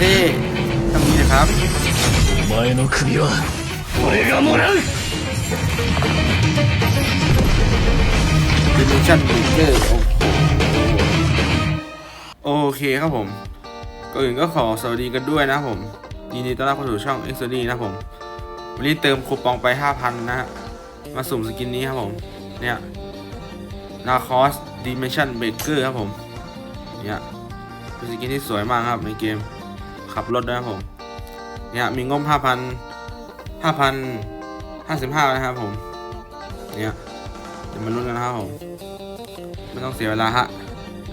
เท่ต้องนี้นะครับ お前の首は俺がもらう ดิเมนชั่นเบเกอร์โอ้โหโอเคครับผมก่อนอื่นก็ขอสวัสดีกันด้วยนะครับผม ยินดีต้อนรับเข้าสู่ช่อง x อ็กซ์ดีนะครับผม วันนี้เติมคูปองไป 5,000 นะฮะ มาสุ่มสกินนี้ครับผม เนี่ยนาคอสดิเมนชั่นเบเกอร์ครับผม เนี่ยเป็นสกินที่สวยมากครับในเกม ขับรถด้วยครับผมเนี่ยมีงบ5,000 5,055นะครับผมเนี่ยเดี๋ยวมาลุ้นกันนะครับผมไม่ต้องเสียเวลาฮะ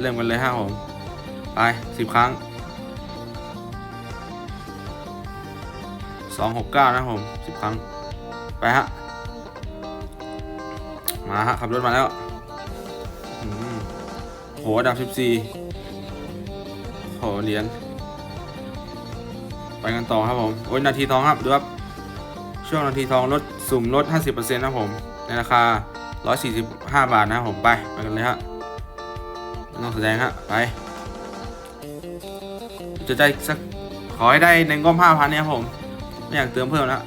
เริ่มกันเลยฮะผมไปสิบครั้งสองหกเก้านะผมสิบครั้งไปฮะมาฮะขับรถมาแล้วโหอันดับสิบสี่โหเหรียญ ไปกันต่อครับผมโอ้ยนาทีทองครับดูครับช่วงนาทีทองลดสุ่มลด 50%นะผมในราคา 145 บาทนะผมไปไปกันเลยฮะต้องแสดงฮะไป จะได้สักขอให้ได้ในก้อม5,000เนี่ยผม ไม่อยากเติมเพิ่มแล้ว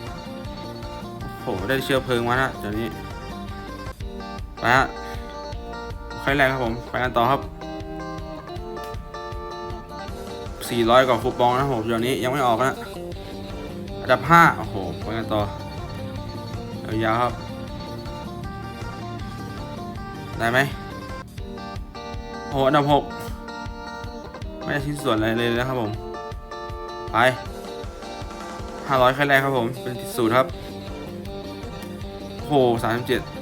โอ้โหได้เชื้อเพลิงมานะเดี๋ยวนี้ไปฮะค่อยแรกครับผม ไปกันต่อครับ 400 กว่าคูปองนะผมเดี๋ยวนี้ยังไม่ออกนะอันดับ5โอ้โหไปกันต่อยาวๆครับได้ไหมโอ้โหอันดับ6ไม่ได้ชิ้นส่วนอะไรเลยนะครับผม ไป500ขั้นแรกครับผม เป็นสูตรครับโอ้โห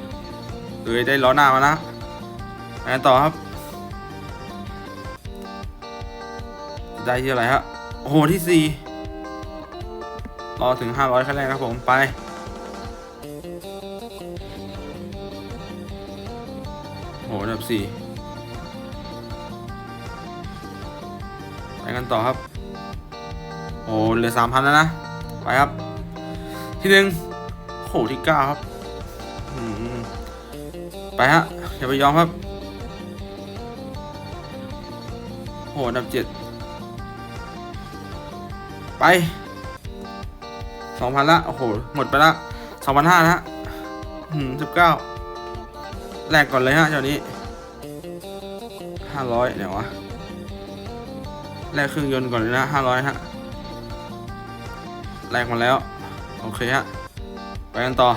37เลยได้ล้อหน้ามานะไปกันต่อครับ ได้ที่อะไรฮะโอ้โหที่ 4 รอถึง 500ขั้นแรกครับผมไป โอ้โหอันดับ 4 ไปกันต่อครับ โอ้เหลือ 3,000 แล้วนะ ไปครับ ที่หนึ่งโอ้โหที่ 9 ครับไปฮะ อย่าไปยอมครับโอ้โหอันดับ 7 ไป2,000ละ โอ้โห หมดไปละ2,500นะฮะอืม19แลกก่อนเลยฮะเจ้านี้500เนี่ยวะแลกเครื่องยนต์ก่อนเลยนะ500ฮะแลกมาแล้ว โอเคฮะ ไปกันต่อ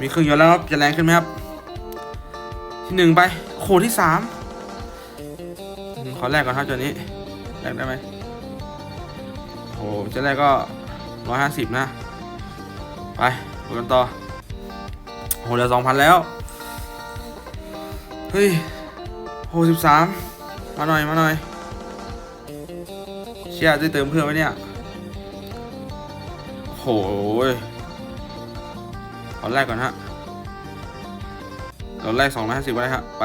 มีเครื่องยนต์แล้วครับ จะแรงขึ้นไหมครับ ที่หนึ่งไปโอ้โหที่สามอืมขอแลกก่อนครับเจ้านี้แลกได้ไหม โอ้โหจะแลกก็ร้อยห้าสิบนะ ไปไปกันต่อโหเหลือสองพันแล้ว เฮ้ยโหสิบสามมาหน่อย มาหน่อย เชี่ยได้เติมเพิ่มไหมเนี่ย โหยตอนแรกก่อนฮะตอนแรกสองร้อยห้าสิบไว้ฮะ ไป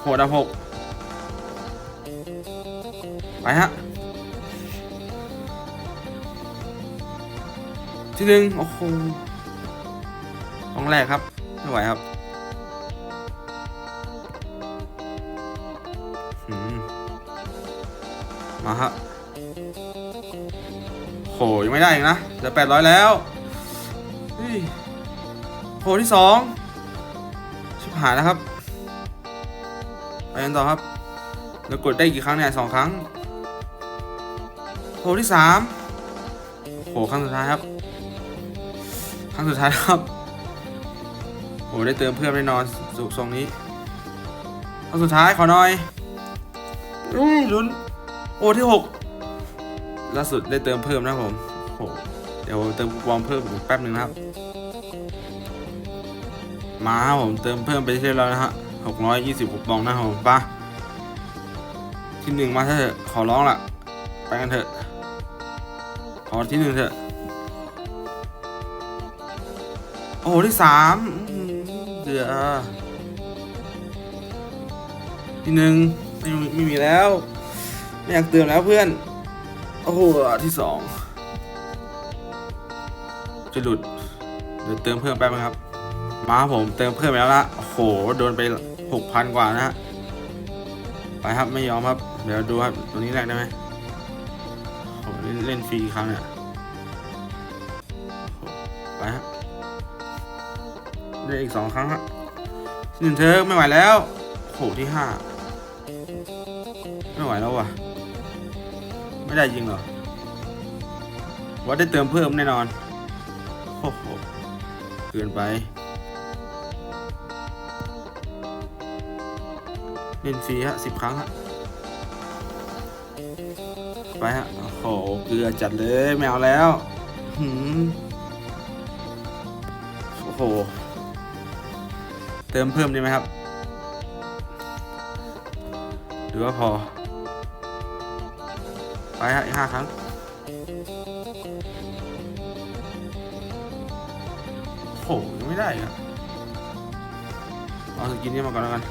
โหดับหก ไปฮะ ที่หนึ่งโอ้โหต้องแรกครับ ไม่ไหวครับมาฮะโหยังไม่ได้อีกนะเหลือแปดร้อยแล้วโหที่สองชิบหายแล้วครับไปกันต่อครับ แล้วกดได้กี่ครั้งเนี่ยสองครั้ง โหที่สามโหครั้งสุดท้ายครับครั้งสุดท้ายครับโอ้ได้เติมเพื่อนแน่นอนสุกทรงนี้ครั้งสุดท้ายขอหน่อยอุ้ยลุ้นโอ้ที่หกล่าสุดได้เติมเพิ่มนะผมโอ้เดี๋ยวเติมคูปองเพิ่มอีกแป๊บหนึ่งนะครับ มาครับผมเติมเพิ่มไปเรื่อยๆแล้วนะฮะหกร้อยยี่สิบคูปองนะผมไปะที่หนึ่งมาเถอะขอร้องละไปกันเถอะ ขอที่หนึ่งเถอะ โอ้โหที่สามอื้อหือเดือที่หนึ่งไม่มีไม่มีแล้ว ไม่อยากเติมแล้วเพื่อน โอ้โหที่สองจะหลุดเดี๋ยวเติมเพิ่มแป๊บนึงครับ มาครับผมเติมเพิ่มแล้วนะโอ้โหโดนไปหกพันกว่านะฮะไปครับไม่ยอมครับ เดี๋ยวดูครับตัวนี้แรกได้ไหม โหเล่นฟรีครั้งเนี่ยไปครับได้อีกสองครั้งครับหนึ่งเทิร์ไม่ไหวแล้วโหที่ห้าไม่ไหวแล้วว่ะ ไม่ได้จริงเหรอว่าได้เติมเพิ่มแน่นอนโอ้โหเกินไปเล่นฟรีฮะสิบครั้งฮะ ไปฮะโอ้โหเกลือจัดเลยไม่เอาแล้วหืมโอ้โห เติมเพิ่มได้ไหมครับ หรือว่าพอ ไปฮะอีกห้าครั้งโอ้โหยังไม่ได้อีกอะเอาสกินนี้มาก่อนแล้วกัน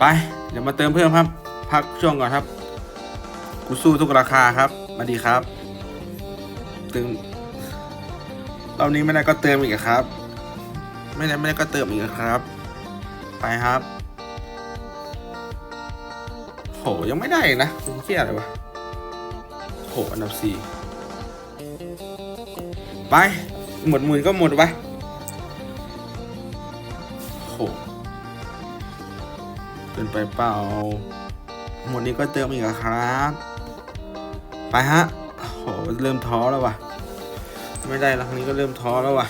ไป เดี๋ยวมาเติมเพิ่มครับ พักช่วงก่อนครับ กูสู้ทุกราคาครับ มาดีครับ เติมรอบนี้ไม่ได้ก็เติมอีกครับ ไม่ได้ไม่ได้ก็เติมอีกครับ ไปครับ โหยังไม่ได้นะเป็นเครียดเลยวะโหอันดับสี่ไป หมดหมื่นก็หมดไป นไปเปล่า หมดนี้ก็เติมอีกอะครับ ไปฮะโหเริ่มท้อแล้ววะไม่ได้แล้วครั้งนี้ก็เริ่มท้อแล้ววะ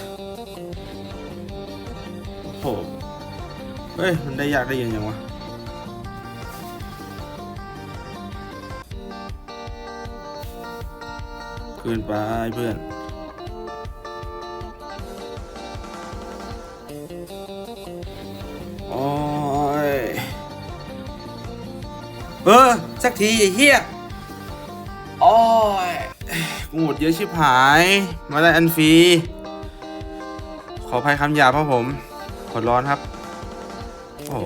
โหเฮ้ย มันได้ยากได้ยังยังวะเกินไปเพื่อน เออ สักทีไอ้เหี้ยโอ้ยกูหมดเยอะชิบหาย มาได้อันฟรี ขออภัยคำหยาบครับผมขอร้อนครับ โอ้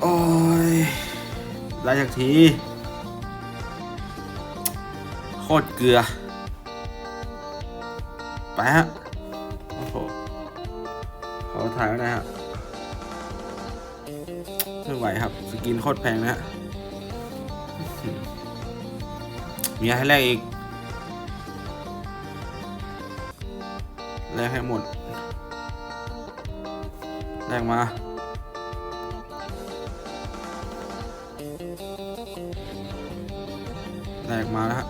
โอ้ยได้จากที โคตรเกลือ ไปฮะ โอ้โหขอถ่ายไว้นะฮะ ไม่ไหวครับ สกินโคตรแพงนะฮะมีอะไรให้แลกอีกแลกให้หมดแลกมาแลกมาแล้วฮะ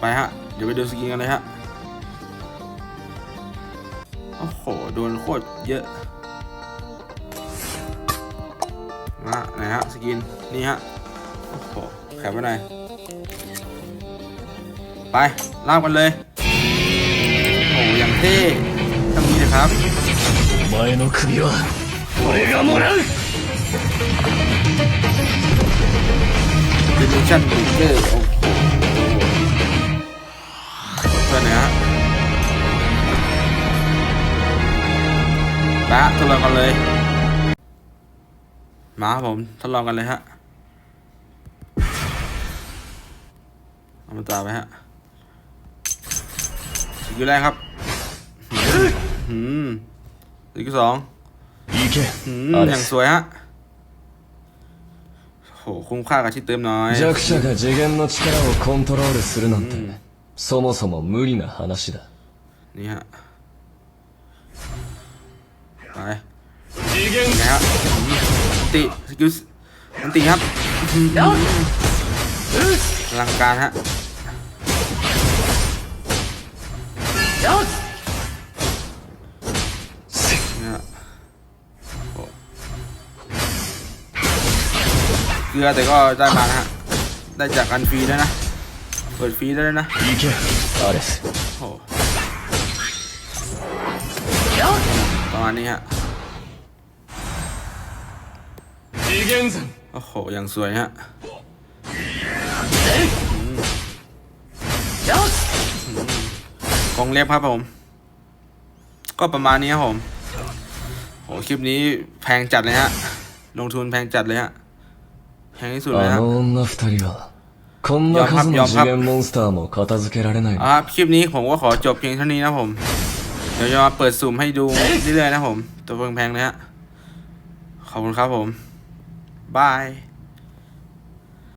ไปฮะ เดี๋ยวไปดูสกินกันเลยฮะ โอ้โห โดนโคตรเยอะ มาไหนฮะ สกิน นี่ฮะ โอ้โห แขบไว้หน่อยไปลากกันเลย โอ้โห อย่างเท่ทำนี้เลยครับ お前の首は俺がもらう ดิเมชั่นบูเกอร์โอ้โหเพื่อนนะฮะไปฮะทดลองกันเลย มาครับผมทดลองกันเลยฮะ เอามาตาไปฮะสกิลแรกครับ หืมสกิลสอง 行け หืม ア อ レ ย่าง ス สวยฮะโหคุ้มค่ากับที่เติมน้อย 弱者が次元の力をコントロールするなんて、そもそも無理な話だ นี่ฮะ ไป 次元 ไงฮะอัน ติสกิลอันติครับอลังการฮะเกลือแต่ก็ได้มานะฮะ ได้จากกันฟรีด้วยนะ เปิดฟรีได้ด้วยนะโอ้ประมาณนี้ฮะ โอ้โห อย่างสวยฮะ กองเล็บครับผม ก็ประมาณนี้ครับผม โห คลิปนี้แพงจัดเลยฮะ ลงทุนแพงจัดเลยฮะ แพงที่สุดเลย あ ฮะ の女二人はこんな数の次元モンスターも片付けられない เอาครับ คลิปนี้ผมก็ขอจบเพียงเท่านี้นะผม ก ดี๋ยวจะมาเปิดสุ่มให้ดูเรื่อยๆนะผม ตัวแพงๆเลยฮะ ขอบคุณครับผม บาย